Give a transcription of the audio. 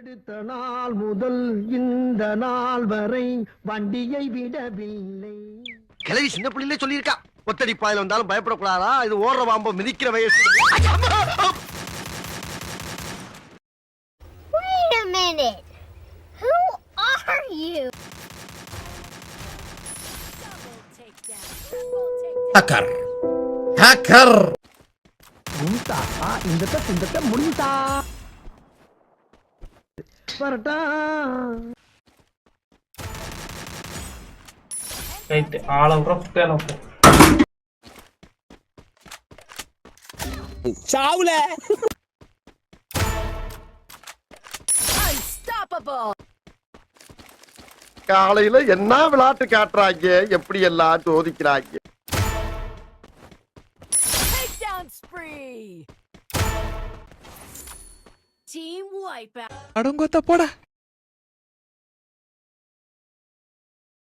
எடுத்த நாள் முதல் இந்த நாள் வரை வண்டியை விடவில்லை. கிளவி சின்ன பிள்ளையிலே சொல்லியிருக்கா. ஒத்தடி பாயில வந்தாலும் பயப்படக்கூடாதா? இது ஓடுற பாம்போ மிதிக்கிற வயசு. Wait a minute. Who are you? ஹக்கர் ஹக்கர் மும்தா இந்த இந்த முடிந்தா வரட்டா. ரைட் ஆள விட்ற குட்டையில போ சாவுல. காலையில என்ன விளையாட்டு காட்டுறாங்க? எப்படி எல்லாம் சோதிக்கிறாங்க டீம் வாய்ப்பா அடங்கோத்த போடா